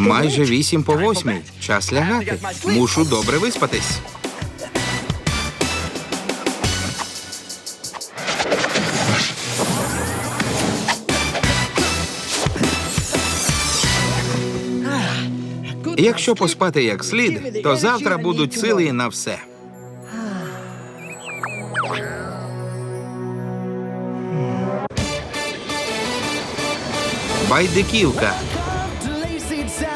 Майже вісім по восьмій. Час лягати. Мушу добре виспатись. Якщо поспати як слід, то завтра будуть сили на все. Байдиківка.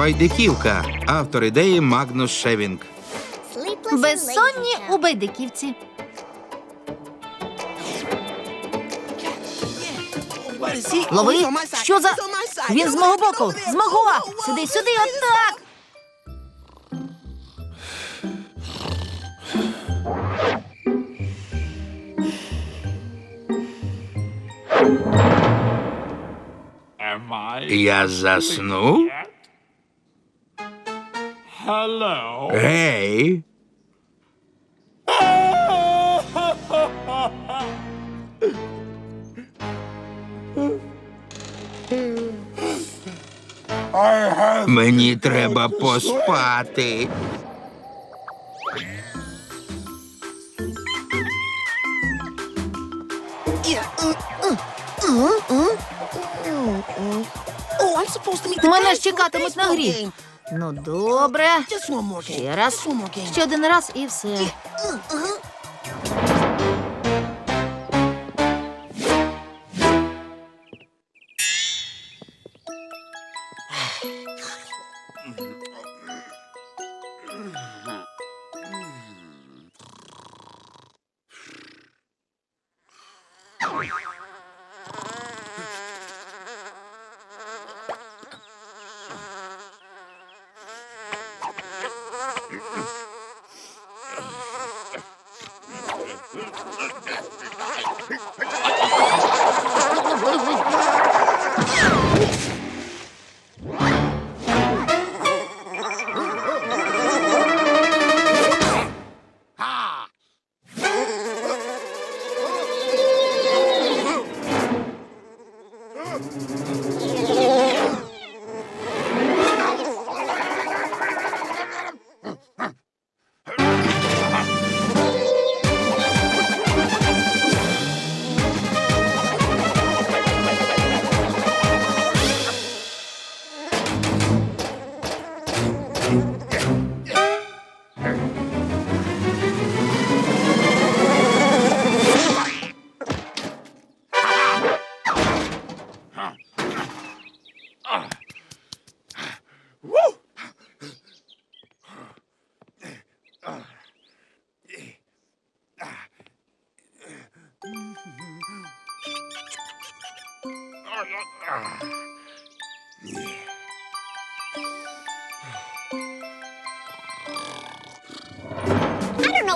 Байдиківка. Автор ідеї Магнус Шевінг. Безсонні у байдиківці. Лови, що за... Він з мого боку, з мого! Сюди, сюди, отак! Я заснув? Hello. Гей. Мені треба поспати. Мене ж чекатимуть на грі. Ну, добре. Ще раз. Ще один раз і все.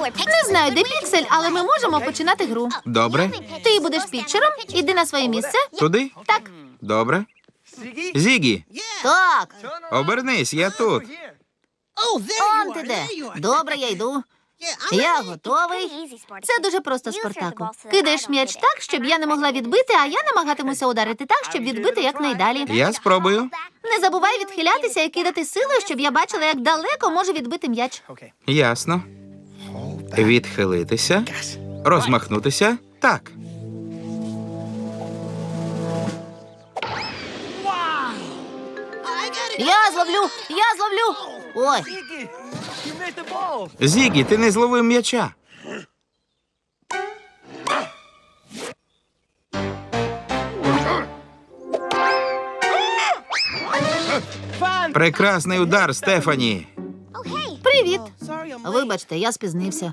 Не знаю, де піксель, але ми можемо починати гру. Добре? Ти будеш питчером, іди на своє місце. Туди? Так, Добре. Зігі, так. обернись, я тут. Он ти де. Добре, я йду. Я готовий. Це дуже просто, Спартаку. Кидаєш м'яч так, щоб я не могла відбити, а я намагатимуся ударити так, щоб відбити якнайдалі. Я спробую. Не забувай відхилятися і кидати силою, щоб я бачила, як далеко може відбити м'яч. Ясно. Відхилитися. Розмахнутися. Так. Я зловлю, я зловлю. Ой, Зігі, ти не зловив м'яча. Прекрасний удар, Стефані. Привіт. Вибачте, я спізнився.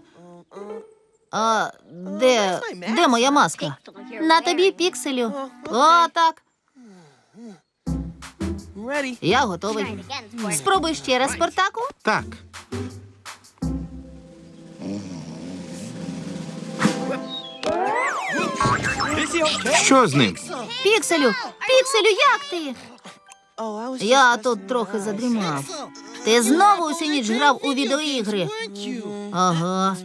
А де, де моя маска? На тобі пікселю. О, так. Я готовий. Спробуй ще раз, Спартаку. Так. Що з ним? Пікселю, пікселю, як ти? Я тут трохи задрімав. Ти знову усю ніч грав у відеоігри. Ага.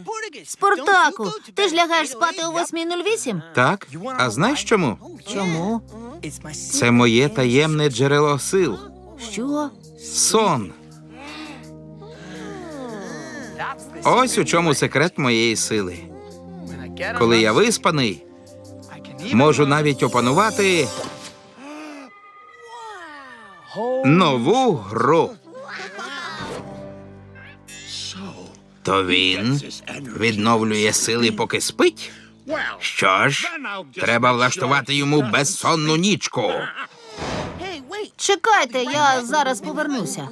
Спартаку, ти ж лягаєш спати о 8.08? Так? А знаєш чому? Чому? Це моє таємне джерело сил. Що? Сон. Ось у чому секрет моєї сили. Коли я виспаний, можу навіть опанувати нову гру. То він відновлює сили, поки спить. Що ж, треба влаштувати йому безсонну нічку. Чекайте, я зараз повернуся.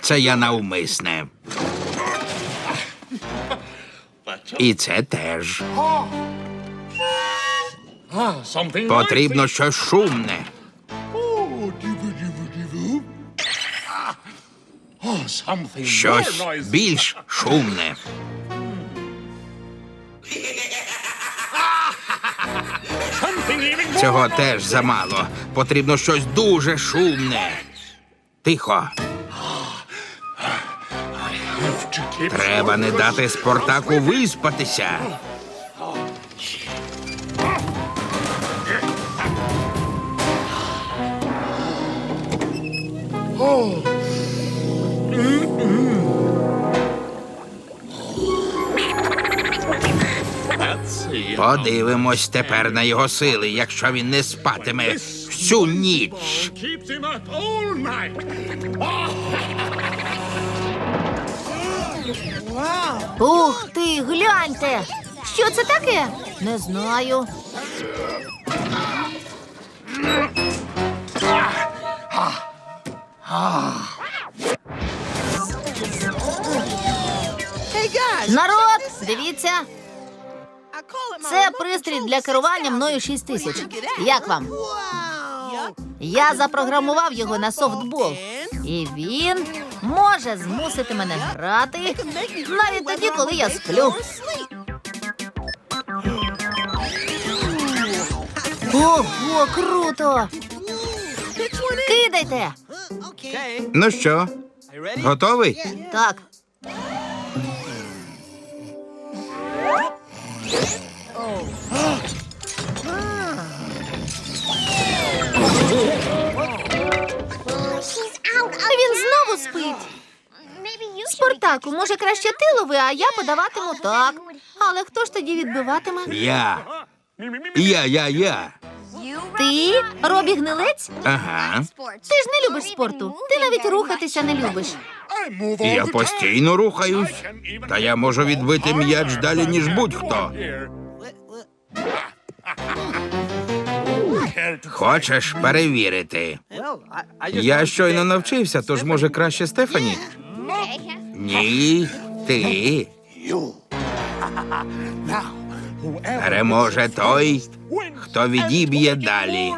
Це я навмисне. І це теж. Потрібно щось шумне. Щось більш шумне. Цього теж замало. Потрібно щось дуже шумне. Тихо. Треба не дати Спартаку виспатися. Подивимось тепер на його сили, якщо він не спатиме всю ніч. Ух ти, гляньте! Що це таке? Не знаю. Народ, дивіться, це пристрій для керування мною 6 тисяч. Як вам? Я запрограмував його на софтбол, і він може змусити мене грати навіть тоді, коли я сплю. Ого, круто! Кидайте! Ну що, готовий? Так. Він знову спить. Спартаку, може краще ти лови, а я подаватиму так. Але хто ж тоді відбиватиме? Я. Я, я, я. Ти? Робі гнилець? Ага. Ти ж не любиш спорту. Ти навіть рухатися не любиш. Я постійно рухаюсь. Та я можу відбити м'яч далі, ніж будь-хто. Хочеш перевірити? Я щойно навчився, тож може краще Стефані? Ні, ти. Переможе той, хто відіб'є далі.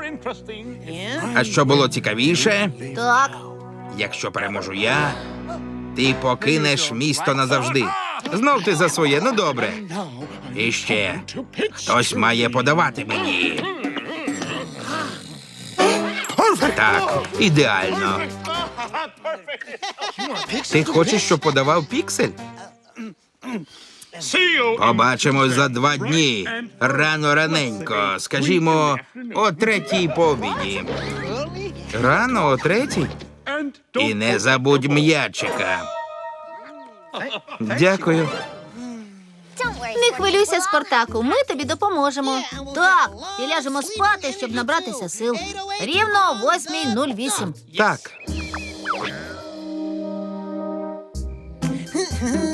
А що було цікавіше, Так. якщо переможу я, ти покинеш місто назавжди. Знов ти за своє, ну добре. І ще хтось має подавати мені. Так, ідеально. Ти хочеш, щоб подавав піксель? Побачимось за два дні. Рано раненько. Скажімо, о третій по обіді. Рано о третій? І не забудь м'ячика. Дякую. Не хвилюйся, Спартаку, ми тобі допоможемо. Так, і ляжемо спати, щоб набратися сил. Рівно о 8.08. Так.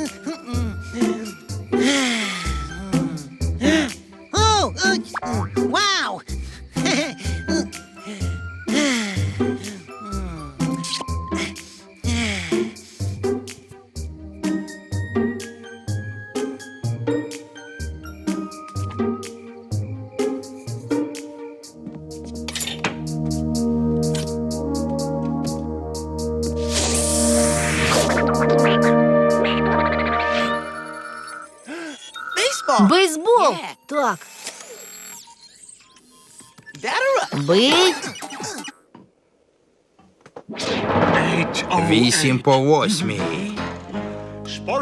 Вісім по восьмій.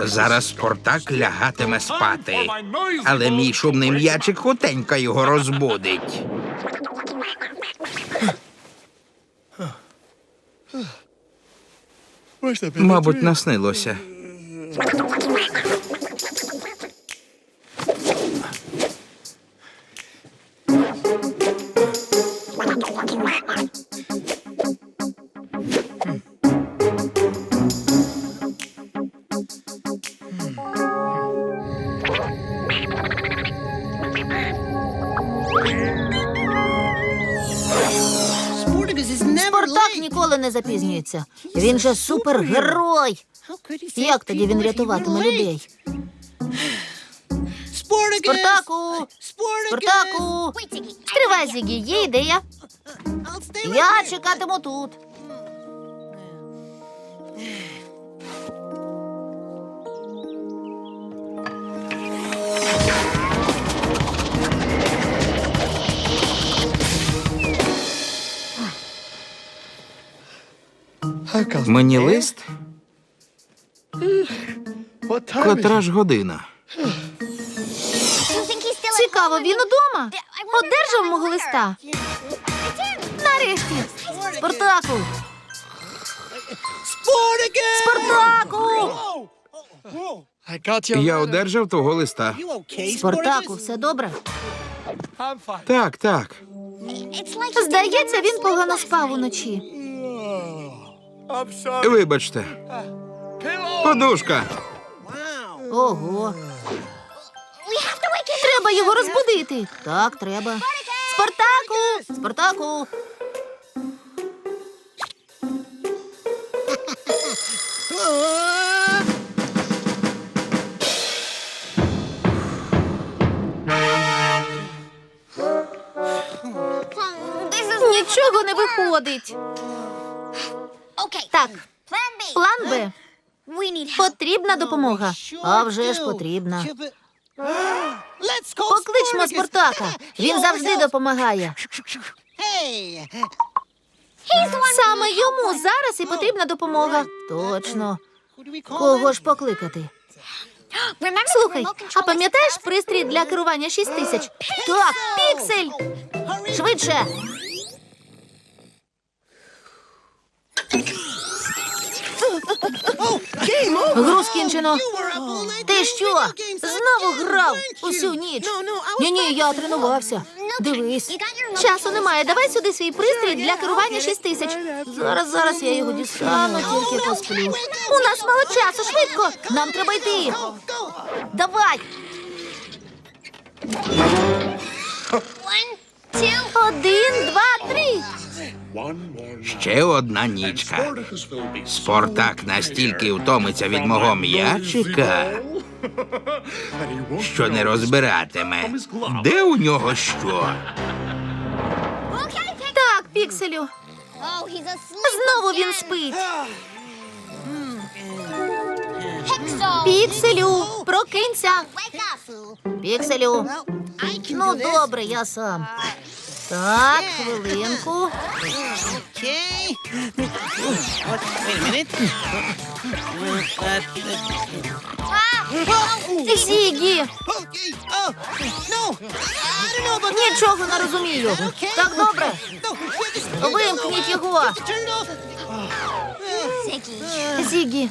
Зараз Спартак лягатиме спати. Але мій шумний м'ячик хутенько його розбудить. Мабуть, наснилося. Запізнюється. Він же супергерой. Як тоді він рятуватиме людей? Спартаку! Спартаку! Стривай, Зігі, є ідея. Я чекатиму тут. Мені лист? Котра ж година? Цікаво, він удома? Одержав мого листа. Нарешті. Спартаку! Спартаку! Я одержав того листа. Спартаку, все добре? Так, так. Здається, він погано спав уночі. Вибачте. Подушка. Ого. Треба його розбудити. Так, треба. Спартаку! Спартаку! Нічого не виходить. Так, план Б. Потрібна допомога. А вже ж потрібна. Покличмо Спартака. Він завжди допомагає. Саме йому зараз і потрібна допомога. Точно. Кого ж покликати? Слухай, а пам'ятаєш пристрій для керування 6 тисяч? Так, піксель! Швидше! Гру скінчено. Ти що? Знову грав усю ніч? Ні, ні, я тренувався. Дивись. Часу немає. Давай сюди свій пристрій для керування 6 тисяч. Зараз, зараз я його дістану, тільки посплю. У нас мало часу, швидко. Нам треба йти. Давай. Один, два, три. Ще одна нічка. Спартак настільки втомиться від мого м'ячика, що не розбиратиме, де у нього що. Так, пікселю. Знову він спить. Пікселю, прокинься. Пікселю. Ну, добре, я сам. Так, хвилинку. Зігі, нічого не розумію. Так добре. Вимкніть його. Зігі.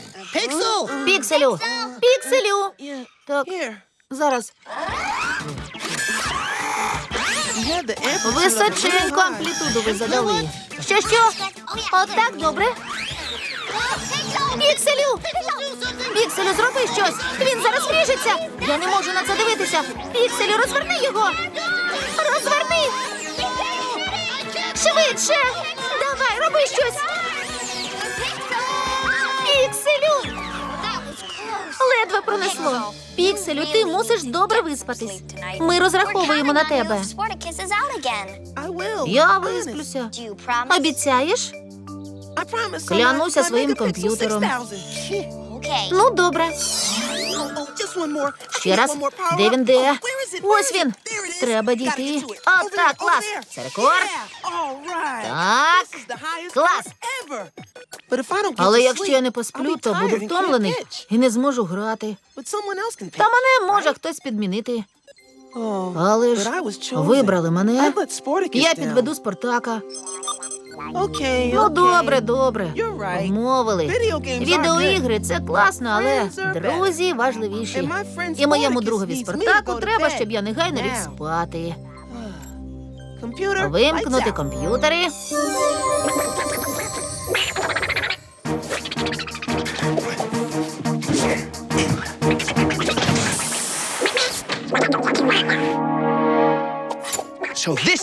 Пікселю. Пікселю. Так, зараз. Височенько амплітуду ви задали. Що, що? Отак, добре? Пікселю! Пікселю, зроби щось! Він зараз вріжеться! Я не можу на це дивитися! Пікселю, розверни його! Розверни! Швидше! Давай, роби щось! Пронесло. Пікселю, ти мусиш добре виспатись. Ми розраховуємо на тебе. Я висплюся. Обіцяєш? Клянуся своїм комп'ютером. Ну, добре. Ще раз. Де він де? Ось він. Треба дійти. От так, клас. Це рекорд. Так. Клас. Але якщо я не посплю, то буду втомлений і не зможу грати. Та мене може хтось підмінити. Але ж вибрали мене. Я підведу Спартака. Ну, добре, добре. Мовили. Відеоігри це класно, але друзі важливіші. І моєму другові Спартаку треба, щоб я негайно ліг спати. Вимкнути комп'ютери.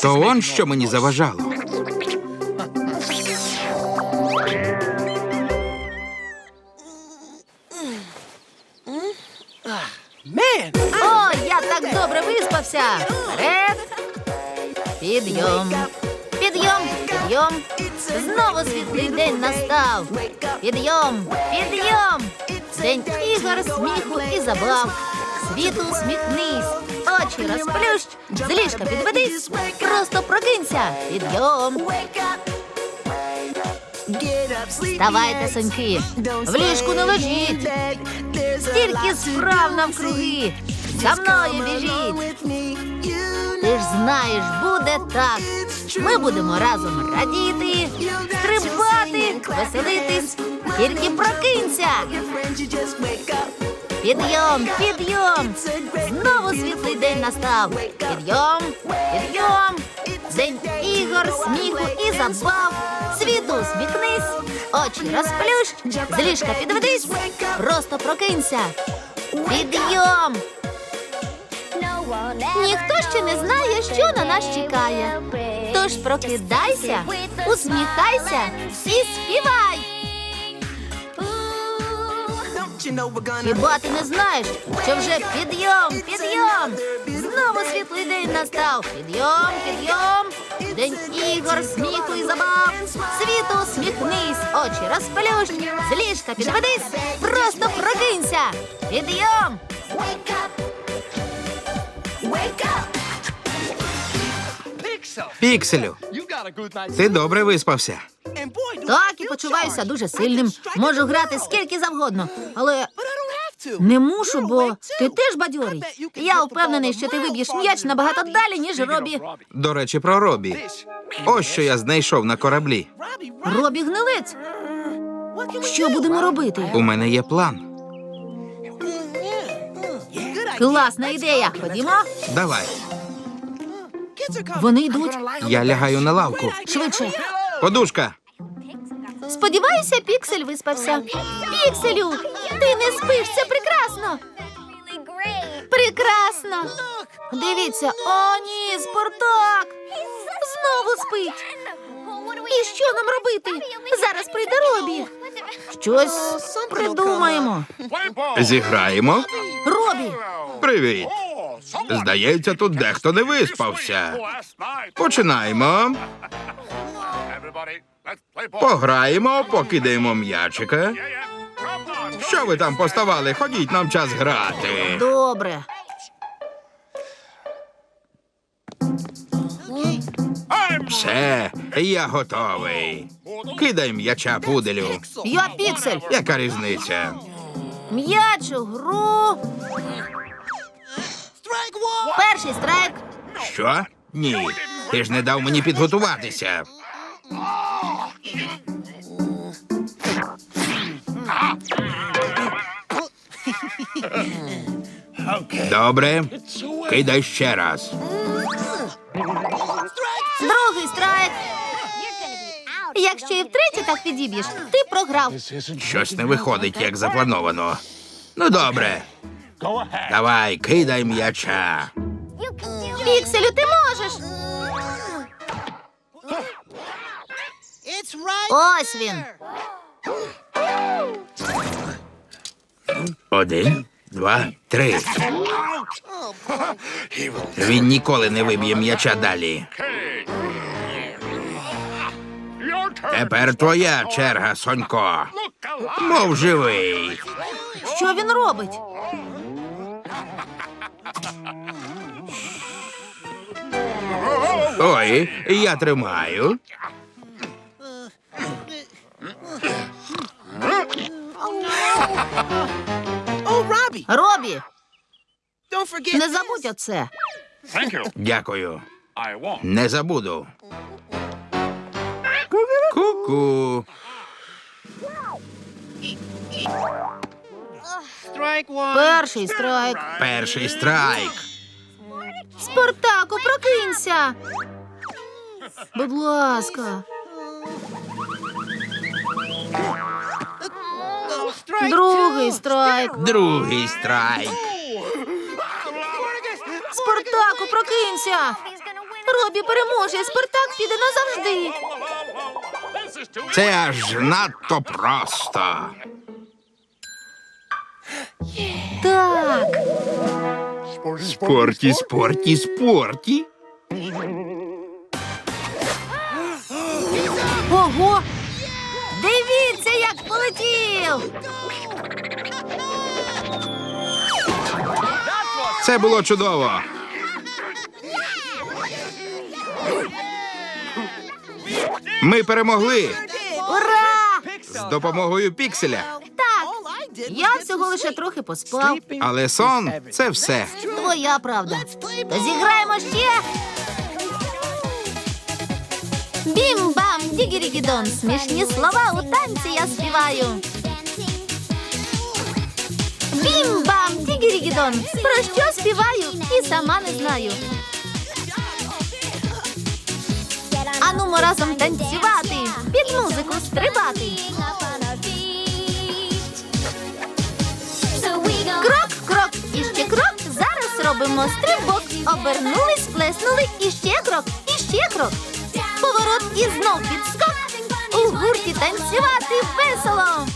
То он що мені заважало. О, я так добре виспався. Вперед. Підйом. Підйом, підйом. Знову світлий день настав. Підйом, підйом. День ігор, сміху і забав. Світу усміхнись, очі розплющ, з ліжка підведись, просто прокинься. Підйом. Вставайте, соньки, в ліжку не лежіть. Стільки справ навкруги. За мною біжіть. Ти ж знаєш, буде так. Ми будемо разом радіти, стрибати, веселитись. Тільки прокинься. Підйом, підйом. Знову світлий день настав. Підйом, підйом. День ігор, сміху і забав. Світу сміхнись, очі розплющ, з підведись, просто прокинься. Підйом. Ніхто ще не знає, що на нас чекає. Тож прокидайся, усміхайся і співай. Хіба ти не знаєш, що вже підйом, підйом? Знову світлий день настав. Підйом, підйом. День ігор, сміху і забав. Світу сміхнись, очі розплющ, з ліжка підведись, просто прокинься. Підйом. Пікселю, ти добре виспався. Так і почуваюся дуже сильним. Можу грати скільки завгодно, але не мушу, бо ти теж бадьорий. Я впевнений, що ти виб'єш м'яч набагато далі, ніж Робі. До речі, про Робі. Ось що я знайшов на кораблі. Робі гнилець. Що будемо робити? У мене є план. Класна ідея. Ходімо. Давай. Вони йдуть Я лягаю на лавку. швидше. Подушка. Сподіваюся, Піксель виспався. Пікселю, ти не спиш, це прекрасно. Прекрасно. Дивіться, о, ні, Спартак. Знову спить. І що нам робити? Зараз прийде Робі. Щось придумаємо. Зіграємо. Робі, Привіт. Здається, тут дехто не виспався. Починаємо. Пограємо, покидаємо м'ячика. Що ви там поставали? Ходіть, нам час грати. добре. Все, я готовий. Кидай м'яча пуделю. Я Піксель. Яка різниця? М'яч у гру. Перший страйк. Що? Ні. Ти ж не дав мені підготуватися. Добре. Кидай ще раз. Другий страйк. Якщо і втретє так підіб'єш, ти програв. Щось не виходить, як заплановано. Ну, добре. Давай, кидай м'яча. Пікселю, ти можеш. Ось він. Один, два, три. Він ніколи не виб'є м'яча далі. Тепер твоя черга, Сонько. Мов живий. Що він робить? Ой, я тримаю. Робі, не забудь оце. Дякую. Не забуду. Ку-ку. Перший страйк. Перший страйк. Спартаку, прокинься. Будь ласка. Другий страйк. Другий страйк. Спартаку, прокинься. Робі переможе, і Спартак піде назавжди. Це аж надто просто. Так. Спорті, спорті, спорті. Ого! Це було чудово. Ми перемогли Ура! з допомогою пікселя. Так, я всього лише трохи поспав. Але сон це все. Твоя правда. Та зіграємо ще. Бім-бам, дігірігідон. Смішні слова у танці я співаю. Дігірігідон. Про що співаю і сама не знаю. Анумо разом танцювати, під музику стрибати. Крок, крок, і ще крок. Зараз робимо стрибок. Обернулись, плеснули, і ще крок, і ще крок. Поворот і знов підскок. У гурті танцювати весело.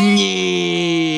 你。